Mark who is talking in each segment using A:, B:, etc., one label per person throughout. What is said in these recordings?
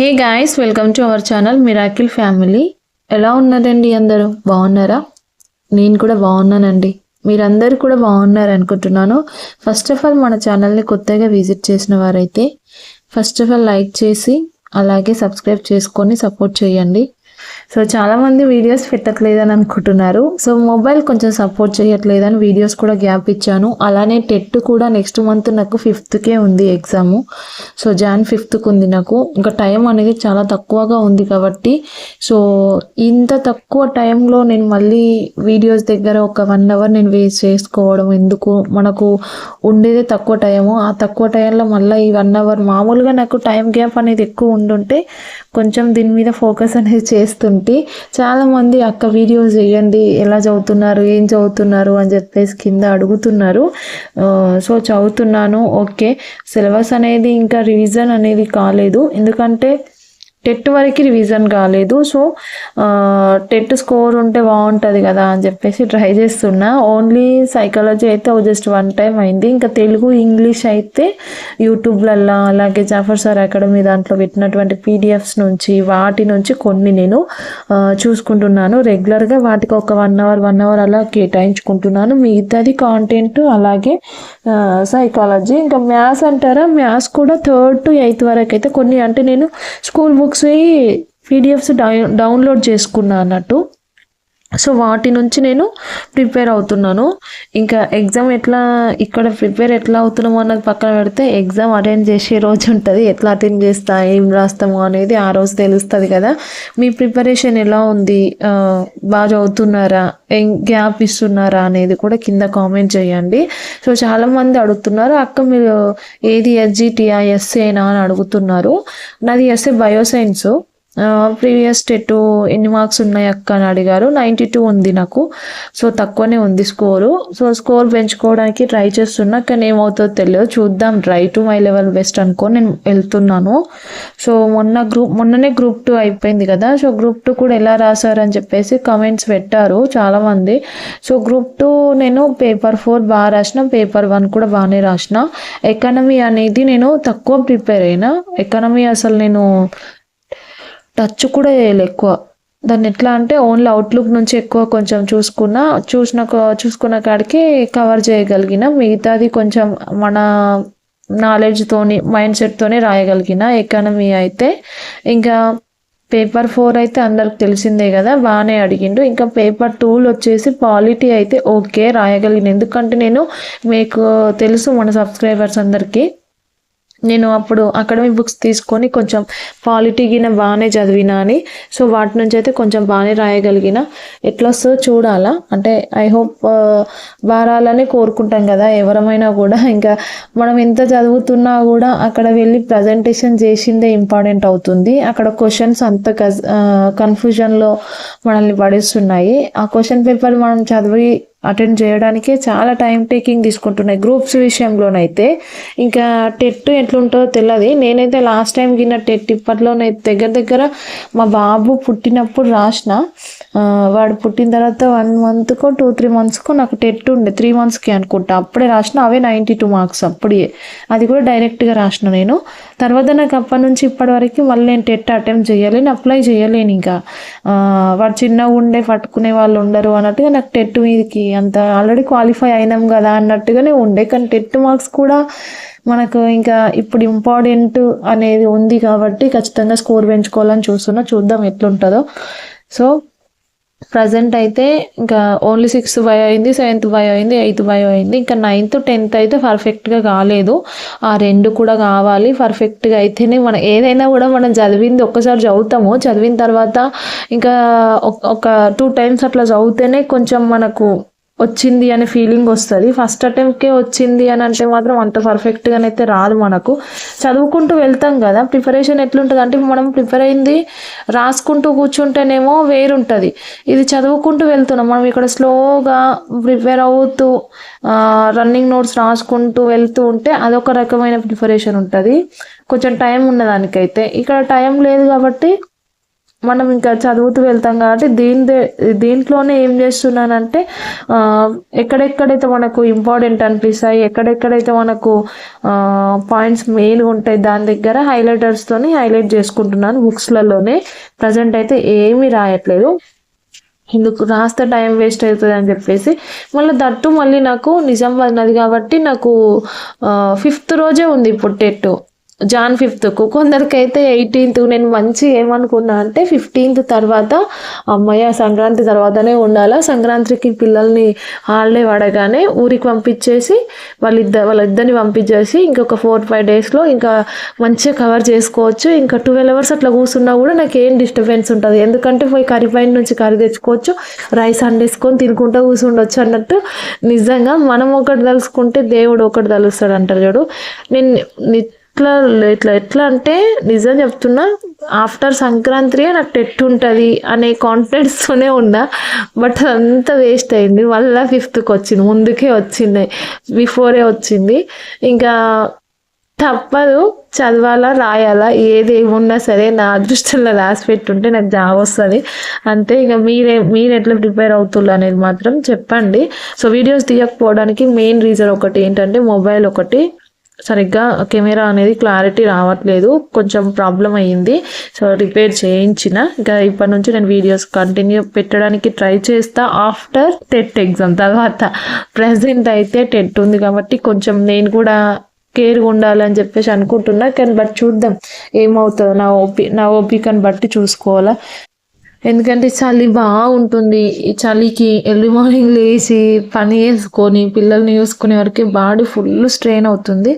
A: Hey guys welcome to our channel Miracle Family. ఎలా ఉన్నారండి అందరూ? బాగున్నారా? నేను కూడా బాగున్నానండి. మీరందరూ కూడా బాగున్నారు అనుకుంటున్నాను. ఫస్ట్ ఆఫ్ ఆల్ మన ఛానల్ని కొత్తగా విజిట్ చేసిన వారైతే ఫస్ట్ ఆఫ్ ఆల్ లైక్ చేసి అలాగే సబ్స్క్రైబ్ చేసుకొని సపోర్ట్ చేయండి. సో చాలామంది వీడియోస్ పెట్టట్లేదని అనుకుంటున్నారు. సో మొబైల్ కొంచెం సపోర్ట్ చేయట్లేదని వీడియోస్ కూడా గ్యాప్ ఇచ్చాను. అలానే టెట్ కూడా నెక్స్ట్ మంత్ నాకు ఫిఫ్త్కే ఉంది ఎగ్జాము. సో జాన్ ఫిఫ్త్కి ఉంది నాకు. ఇంకా టైం అనేది చాలా తక్కువగా ఉంది కాబట్టి సో ఇంత తక్కువ టైంలో నేను మళ్ళీ వీడియోస్ దగ్గర ఒక వన్ అవర్ నేను వేస్ట్ చేసుకోవడం ఎందుకు? మనకు ఉండేదే తక్కువ టైము. ఆ తక్కువ టైంలో మళ్ళీ ఈ వన్ అవర్ మామూలుగా నాకు టైం గ్యాప్ అనేది ఎక్కువ ఉండుంటే కొంచెం దీని మీద ఫోకస్ అనేది చేస్తుంది ఉంటే చాలామంది అక్క వీడియోస్ చేయండి ఎలా చదువుతున్నారు ఏం చదువుతున్నారు అని చెప్పేసి కింద అడుగుతున్నారు. సో చదువుతున్నాను ఓకే. సిలబస్ అనేది ఇంకా రివిజన్ అనేది కాలేదు. ఎందుకంటే టెట్ వరకు రివిజన్ కాలేదు. సో టెట్ స్కోర్ ఉంటే బాగుంటుంది కదా అని చెప్పేసి ట్రై చేస్తున్నా. ఓన్లీ సైకాలజీ అయితే జస్ట్ వన్ టైం అయింది. ఇంకా తెలుగు ఇంగ్లీష్ అయితే యూట్యూబ్లల్లో అలాగే జాఫర్ సార్ అకాడమీ దాంట్లో పెట్టినటువంటి పీడిఎఫ్స్ నుంచి వాటి నుంచి కొన్ని నేను చూసుకుంటున్నాను. రెగ్యులర్గా వాటికి ఒక వన్ అవర్ వన్ అవర్ అలా కేటాయించుకుంటున్నాను. మిగతాది కాంటెంట్ అలాగే సైకాలజీ ఇంకా మ్యాథ్స్ అంటారా? మ్యాథ్స్ కూడా థర్డ్ టు ఎయిత్ వరకు అయితే కొన్ని అంటే నేను స్కూల్ బుక్స్ పీడిఎఫ్స్ డౌన్లోడ్ చేసుకున్నా అన్నట్టు. సో వాటి నుంచి నేను ప్రిపేర్ అవుతున్నాను. ఇంకా ఎగ్జామ్ ఎట్లా ఇక్కడ ప్రిపేర్ ఎట్లా అవుతున్నామో అన్నది పక్కన పెడితే ఎగ్జామ్ అటెండ్ చేసే రోజు ఉంటుంది. ఎట్లా అటెండ్ చేస్తా ఏం రాస్తాము అనేది ఆ రోజు తెలుస్తుంది కదా. మీ ప్రిపరేషన్ ఎలా ఉంది? బాగా చదువుతున్నారా? ఏం గ్యాప్ ఇస్తున్నారా అనేది కూడా కింద కామెంట్ చేయండి. సో చాలామంది అడుగుతున్నారు అక్క మీరు ఏది ఎస్జిటిఆ ఎస్ఏనా అని అడుగుతున్నారు. నాది ఎస్ఏ బయోసైన్స్ ప్రీవియస్ టెట్ ఎన్ని మార్క్స్ ఉన్నాయి అక్క అని అడిగారు. నైంటీ టూ ఉంది నాకు. సో తక్కువనే ఉంది స్కోరు. సో స్కోర్ పెంచుకోవడానికి ట్రై చేస్తున్నా కానీ ఏమవుతుందో తెలియదు. చూద్దాం. Try to my level best అనుకో నేను వెళ్తున్నాను. సో మొన్న గ్రూప్ మొన్ననే గ్రూప్ టూ అయిపోయింది కదా. సో గ్రూప్ టూ కూడా ఎలా రాశారని చెప్పేసి కమెంట్స్ పెట్టారు చాలామంది. సో గ్రూప్ టూ నేను పేపర్ ఫోర్ బాగా రాసిన పేపర్ వన్ కూడా బాగానే రాసిన. ఎకానమీ అనేది నేను తక్కువ ప్రిపేర్ అయినా ఎకానమీ అసలు నేను టచ్ కూడా చేయలే ఎక్కువ. దాన్ని ఎట్లా అంటే ఓన్లీ అవుట్లుక్ నుంచి ఎక్కువ కొంచెం చూసుకున్న చూసిన చూసుకున్న కాడికి కవర్ చేయగలిగిన మిగతాది కొంచెం మన నాలెడ్జ్తోని మైండ్ సెట్తోనే రాయగలిగిన ఎకానమీ అయితే ఇంకా పేపర్ ఫోర్ అయితే అందరికి తెలిసిందే కదా బాగానే అడిగిండు. ఇంకా పేపర్ టూలు వచ్చేసి పాలిటీ అయితే ఓకే రాయగలిగిన. ఎందుకంటే నేను మీకు తెలుసు మన సబ్స్క్రైబర్స్ అందరికీ. నేను అప్పుడు అకాడమిక్ బుక్స్ తీసుకొని కొంచెం పాలిటీ గిన బాగానే చదివినా అని. సో వాటి నుంచి అయితే కొంచెం బాగానే రాయగలిగిన. ఎట్లా వస్తుందో చూడాలా? అంటే ఐ హోప్ వారాలని కోరుకుంటాం కదా ఎవరమైనా కూడా. ఇంకా మనం ఎంత చదువుతున్నా కూడా అక్కడ వెళ్ళి ప్రజెంటేషన్ చేసిందే ఇంపార్టెంట్ అవుతుంది. అక్కడ క్వశ్చన్స్ అంత కన్ఫ్యూజన్లో మనల్ని పడేస్తున్నాయి. ఆ క్వశ్చన్ పేపర్ మనం చదివి అటెండ్ చేయడానికే చాలా టైం టేకింగ్ తీసుకుంటున్నాయి. గ్రూప్స్ విషయంలోనైతే ఇంకా టెట్ ఎట్లుంటుందో తెలియదు నేనైతే లాస్ట్ టైం గిన్న టెట్ ఇప్పట్లోనైతే దగ్గర దగ్గర మా బాబు పుట్టినప్పుడు రాసిన. వాడు పుట్టిన తర్వాత వన్ మంత్కో టూ త్రీ మంత్స్కో నాకు టెట్ ఉండే. త్రీ మంత్స్కి అనుకుంటా. అప్పుడే రాసిన అవే నైంటీ టూ మార్క్స్ అప్పుడే. అది కూడా డైరెక్ట్గా రాసిన నేను. తర్వాత నాకు అప్పటి నుంచి ఇప్పటి వరకు మళ్ళీ నేను టెట్ అటెంప్ట్ చేయలేను అప్లై చేయలేను ఇంకా. వాడు చిన్నగా ఉండే పట్టుకునే వాళ్ళు ఉండరు అన్నట్టుగా నాకు టెట్ మీదకి అంత ఆల్రెడీ క్వాలిఫై అయినాం కదా అన్నట్టుగానే ఉండే. కానీ టెట్ మార్క్స్ కూడా మనకు ఇంకా ఇప్పుడు ఇంపార్టెంట్ అనేది ఉంది కాబట్టి ఖచ్చితంగా స్కోర్ పెంచుకోవాలని చూస్తున్నా. చూద్దాం ఎట్లుంటుందో. సో ప్రజెంట్ అయితే ఇంకా ఓన్లీ సిక్స్త్ బయో అయింది సెవెంత్ బయో అయింది ఎయిత్ బయో అయింది. ఇంకా నైన్త్ టెన్త్ అయితే పర్ఫెక్ట్గా కాలేదు. ఆ రెండు కూడా కావాలి. పర్ఫెక్ట్గా అయితేనే మనం ఏదైనా కూడా మనం చదివింది ఒక్కసారి చదువుతాము. చదివిన తర్వాత ఇంకా ఒక- ఒక టూ టైమ్స్ అట్లా చదివితేనే కొంచెం మనకు వచ్చింది అనే ఫీలింగ్ వస్తుంది. ఫస్ట్ అటెంప్ట్కే వచ్చింది అని అంటే మాత్రం అంత పర్ఫెక్ట్గా అయితే రాదు మనకు. చదువుకుంటూ వెళ్తాం కదా ప్రిపరేషన్ ఎట్లుంటుంది అంటే మనం ప్రిపేర్ అయింది రాసుకుంటూ కూర్చుంటేనేమో వేరుంటుంది. ఇది చదువుకుంటూ వెళ్తున్నాం. మనం ఇక్కడ స్లోగా ప్రిపేర్ అవుతూ రన్నింగ్ నోట్స్ రాసుకుంటూ వెళ్తూ ఉంటే అదొక రకమైన ప్రిపరేషన్ ఉంటుంది. కొంచెం టైం ఉన్నదానికైతే. ఇక్కడ టైం లేదు కాబట్టి మనం ఇంకా చదువుతూ వెళ్తాం కాబట్టి దీని దీంట్లోనే ఏం చేస్తున్నానంటే ఎక్కడెక్కడైతే మనకు ఇంపార్టెంట్ అనిపిస్తాయి ఎక్కడెక్కడైతే మనకు పాయింట్స్ మెయిన్గా ఉంటాయి దాని దగ్గర హైలైటర్స్తోని హైలైట్ చేసుకుంటున్నాను బుక్స్లలోనే ప్రజెంట్ అయితే ఏమీ రాయట్లేదు. ఎందుకు రాస్తే టైం వేస్ట్ అవుతుంది అని చెప్పేసి మళ్ళీ దట్టు మళ్ళీ నాకు నిజామాబాద్ నది కాబట్టి నాకు ఫిఫ్త్ రోజే ఉంది ఇప్పుడు టెట్. జాన్ ఫిఫ్త్కు. కొందరికైతే ఎయిటీన్త్ నేను మంచి ఏమనుకున్నా అంటే ఫిఫ్టీన్త్ తర్వాత అమ్మయ్య సంక్రాంతి తర్వాతనే ఉండాలా? సంక్రాంతికి పిల్లల్ని హాలిడే పడగానే ఊరికి పంపించేసి వాళ్ళిద్దరు వాళ్ళిద్దరిని పంపించేసి ఇంకొక ఫోర్ ఫైవ్ డేస్లో ఇంకా మంచిగా కవర్ చేసుకోవచ్చు. ఇంకా ట్వెల్వ్ అవర్స్ అట్లా కూర్చున్నా కూడా నాకు ఏం డిస్టర్బెన్స్ ఉంటుంది. ఎందుకంటే పోయి కర్రీ పైన నుంచి కర్రీ తెచ్చుకోవచ్చు రైస్ అండేసుకొని తినుకుంటూ కూర్చుండొచ్చు అన్నట్టు. నిజంగా మనం ఒకటి తలుసుకుంటే దేవుడు ఒకటి తలుస్తాడు అంటారు చూడు. నేను ఇట్లా ఇట్లా ఎట్లా అంటే నిజం చెప్తున్నా ఆఫ్టర్ సంక్రాంతి నాకు టెట్ ఉంటుంది అనే కాన్ఫిడెన్స్తోనే ఉన్నా. బట్ అదంతా వేస్ట్ అయింది. మళ్ళీ ఫిఫ్త్కి వచ్చింది. ముందుకే వచ్చింది. బిఫోరే వచ్చింది. ఇంకా తప్పదు. చదవాలా రాయాలా ఏది ఏమున్నా సరే నా అదృష్టంలో రాసి పెట్టుంటే నాకు జాబ్ వస్తుంది. అంతే ఇక మీరే మీరు ఎట్లా ప్రిపేర్ అవుతున్నారు అనేది మాత్రం చెప్పండి. సో వీడియోస్ తీయకపోవడానికి మెయిన్ రీజన్ ఒకటి ఏంటంటే మొబైల్ ఒకటి. సరిగ్గా కెమెరా అనేది క్లారిటీ రావట్లేదు. కొంచెం ప్రాబ్లం అయ్యింది. సో రిపేర్ చేయించిన. ఇంకా ఇప్పటి నుంచి నేను వీడియోస్ కంటిన్యూ పెట్టడానికి ట్రై చేస్తా. ఆఫ్టర్ టెట్ ఎగ్జామ్ తర్వాత. ప్రజెంట్ అయితే టెట్ ఉంది కాబట్టి కొంచెం నేను కూడా కేర్గా ఉండాలని చెప్పేసి అనుకుంటున్నా. కానీ బట్ చూద్దాం. ఏమవుతుందో నా ఓపి నా ఓపికను బట్టి చూసుకోవాలా. ఎందుకంటే చలి బాగుంటుంది. ఈ చలికి ఎర్లీ మార్నింగ్ లేచి పని చేసుకొని పిల్లల్ని చూసుకునే వరకు బాడీ ఫుల్ స్ట్రెయిన్ అవుతుంది.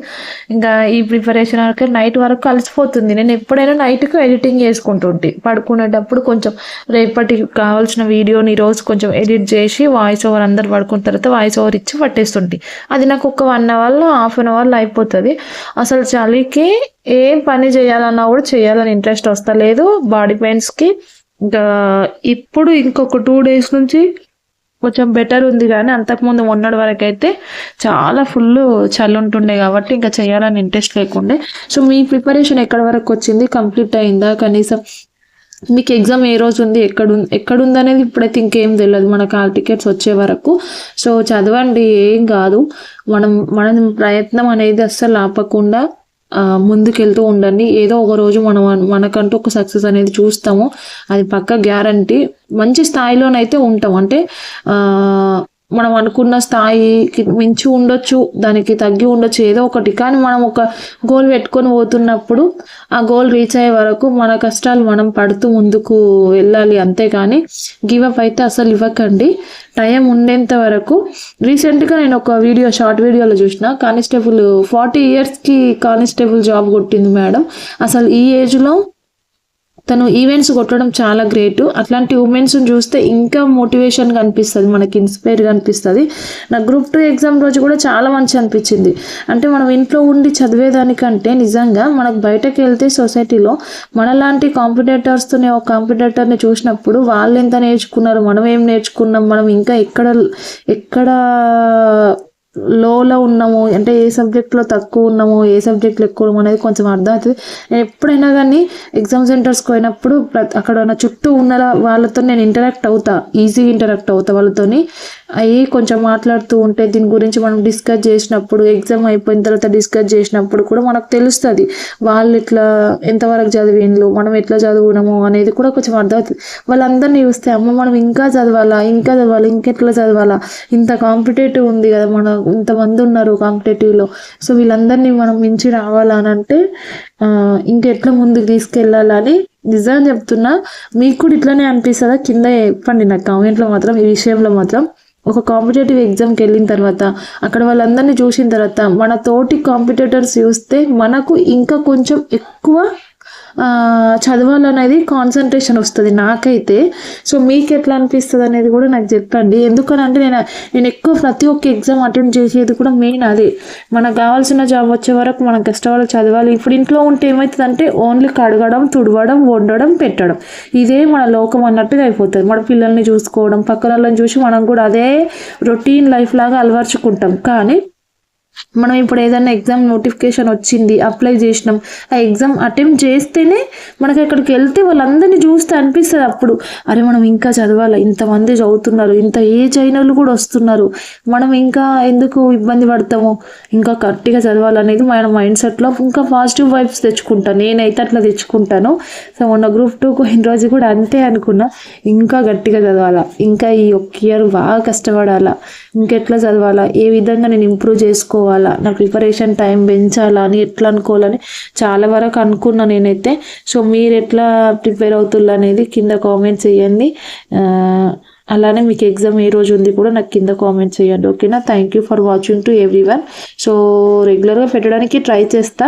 A: ఇంకా ఈ ప్రిపరేషన్ వరకు నైట్ వరకు కలిసిపోతుంది నేను ఎప్పుడైనా నైట్కి ఎడిటింగ్ చేసుకుంటుంటే. పడుకునేటప్పుడు కొంచెం రేపటికి కావాల్సిన వీడియోని రోజు కొంచెం ఎడిట్ చేసి వాయిస్ ఓవర్ అందరు పడుకున్న తర్వాత వాయిస్ ఓవర్ ఇచ్చి పట్టేస్తుంటే. అది నాకు ఒక వన్ అవర్లో హాఫ్ అన్ అవర్లో అయిపోతుంది. అసలు చలికి ఏం పని చేయాలన్నా కూడా చేయాలని ఇంట్రెస్ట్ వస్తలేదు. బాడీ పెయిన్స్కి ఇంకా ఇప్పుడు ఇంకొక టూ డేస్ నుంచి కొంచెం బెటర్ ఉంది కానీ అంతకుముందు మొన్నటి వరకు అయితే చాలా ఫుల్ చలి ఉంటుండే కాబట్టి ఇంకా చేయాలని ఇంట్రెస్ట్ లేకుండే. సో మీ ప్రిపరేషన్ ఎక్కడి వరకు వచ్చింది? కంప్లీట్ అయిందా? కనీసం మీకు ఎగ్జామ్ ఏ రోజు ఉంది? ఎక్కడ ఎక్కడుంది అనేది ఇప్పుడైతే ఇంకేం తెలియదు మనకు ఆ టికెట్స్ వచ్చే వరకు. సో చదవండి. ఏం కాదు. మనం మనం ప్రయత్నం అనేది అస్సలు ఆపకుండా ముందుకెళ్తూ ఉండండి. ఏదో ఒక రోజు మనం మనకంటూ ఒక సక్సెస్ అనేది చూస్తాము. అది పక్క గ్యారంటీ. మంచి స్థాయిలోనైతే ఉంటాం. అంటే మనం అనుకున్న స్థాయికి మించి ఉండొచ్చు దానికి తగ్గి ఉండొచ్చు ఏదో ఒకటి. కానీ మనం ఒక గోల్ పెట్టుకొని పోతున్నప్పుడు ఆ గోల్ రీచ్ అయ్యే వరకు మన కష్టాలు మనం పడుతూ ముందుకు వెళ్ళాలి అంతేగాని గివప్ అయితే అసలు ఇవ్వకండి. టైం ఉండేంత వరకు రీసెంట్గా నేను ఒక వీడియో షార్ట్ వీడియోలో చూసిన కానిస్టేబుల్ ఫార్టీ ఇయర్స్కి కానిస్టేబుల్ జాబ్ కొట్టింది మేడం. అసలు ఈ ఏజ్లో తను ఈవెంట్స్ కొట్టడం చాలా గ్రేట్ అట్లాంటి ఉమెన్స్ చూస్తే ఇంకా మోటివేషన్ కనిపిస్తుంది మనకి ఇన్స్పైర్ అనిపిస్తుంది నా గ్రూప్ టూ ఎగ్జామ్ రోజు కూడా చాలా మంచి అనిపించింది. అంటే మనం ఇంట్లో ఉండి చదివేదానికంటే నిజంగా మనకు బయటకు వెళ్తే సొసైటీలో మనలాంటి కాంపిటేటర్స్తోనే ఒక కాంపిటేటర్ని చూసినప్పుడు వాళ్ళు ఎంత నేర్చుకున్నారు మనం ఏం నేర్చుకున్నాం మనం ఇంకా ఎక్కడ ఎక్కడ లోలో ఉన్నాము అంటే ఏ సబ్జెక్ట్లో తక్కువ ఉన్నాము ఏ సబ్జెక్ట్లో ఎక్కువ ఉన్నాము అనేది కొంచెం అర్థం అవుతుంది నేను ఎప్పుడైనా కానీ ఎగ్జామ్ సెంటర్స్కి పోయినప్పుడు ప్రతి అక్కడ నా చుట్టూ ఉన్న వాళ్ళతో నేను ఇంటరాక్ట్ అవుతా ఈజీ ఇంటరాక్ట్ అవుతా వాళ్ళతోని. అవి కొంచెం మాట్లాడుతూ ఉంటే దీని గురించి మనం డిస్కస్ చేసినప్పుడు ఎగ్జామ్ అయిపోయిన తర్వాత డిస్కస్ చేసినప్పుడు కూడా మనకు తెలుస్తుంది. వాళ్ళు ఇట్లా ఎంతవరకు చదివిండ్లు మనం ఎట్లా చదువునాము అనేది కూడా కొంచెం అర్థమవుతుంది. వాళ్ళందరినీ చూస్తే అమ్మ మనం ఇంకా చదవాలా ఇంకా చదవాలి ఇంకెట్లా చదవాలా? ఇంత కాంపిటేటివ్ ఉంది కదా మన ఇంతమంది ఉన్నారు కాంపిటేటివ్లో సో వీళ్ళందరినీ మనం మించి రావాలా అని అంటే ఇంకెట్లా ముందుకు తీసుకెళ్ళాలని నిజంగా చెప్తున్నా. మీకు కూడా ఇట్లానే అనిపిస్తుందా? కింద చెప్పండి నాకు కామెంట్లో మాత్రం ఈ విషయంలో మాత్రం. ఒక కాంపిటేటివ్ ఎగ్జామ్కి వెళ్ళిన తర్వాత అక్కడ వాళ్ళందరినీ చూసిన తర్వాత మన తోటి కాంపిటేటర్స్ చూస్తే మనకు ఇంకా కొంచెం ఎక్కువ చదవాలనేది కాన్సన్ట్రేషన్ వస్తుంది నాకైతే. సో మీకు ఎట్లా అనిపిస్తుంది అనేది కూడా నాకు చెప్పండి. ఎందుకనంటే నేను నేను ఎక్కువ ప్రతి ఒక్క ఎగ్జామ్ అటెండ్ చేసేది కూడా మెయిన్ అదే. మనకు కావాల్సిన జాబ్ వచ్చే వరకు మనం కష్టపడి చదవాలి. ఇప్పుడు ఇంట్లో ఉంటే ఏమవుతుందంటే ఓన్లీ కడగడం తుడవడం వండడం పెట్టడం. ఇదే మన లోకం అన్నట్టుగా అయిపోతుంది. మన పిల్లల్ని చూసుకోవడం పక్కన వాళ్ళని చూసి మనం కూడా అదే రొటీన్ లైఫ్ లాగా అలవర్చుకుంటాం. కానీ మనం ఇప్పుడు ఏదైనా ఎగ్జామ్ నోటిఫికేషన్ వచ్చింది అప్లై చేసినాం. ఆ ఎగ్జామ్ అటెంప్ట్ చేస్తేనే మనకి అక్కడికి వెళ్తే వాళ్ళందరినీ చూస్తే అనిపిస్తుంది అప్పుడు. అరే మనం ఇంకా చదవాలి? ఇంతమంది చదువుతున్నారు ఇంత ఏజ్ అయిన వాళ్ళు కూడా వస్తున్నారు. మనం ఇంకా ఎందుకు ఇబ్బంది పడతాము? ఇంకా గట్టిగా చదవాలనేది మన మైండ్ సెట్లో ఇంకా పాజిటివ్ వైబ్స్ తెచ్చుకుంటాను నేనైతే అట్లా తెచ్చుకుంటాను. సో మొన్న గ్రూప్ టూ పోయిన రోజు కూడా అంతే అనుకున్నా. ఇంకా గట్టిగా చదవాలా? ఇంకా ఈ ఒక్క ఇయర్ బాగా కష్టపడాలా? ఇంకెట్లా చదవాలా? ఏ విధంగా నేను ఇంప్రూవ్ చేసుకోవాలా? నా ప్రిపరేషన్ టైం పెంచాలా? అని ఎట్లా అనుకోవాలని చాలా వరకు అనుకున్నా నేనైతే. సో మీరు ఎట్లా ప్రిపేర్ అవుతున్నారు అనేది కింద కామెంట్స్ చేయండి. అలానే మీకు ఎగ్జామ్ ఏ రోజు ఉంది కూడా నాకు కింద కామెంట్ చేయండి ఓకేనా? Thank you for watching to everyone so రెగ్యులర్గా పెట్టడానికి ట్రై చేస్తా.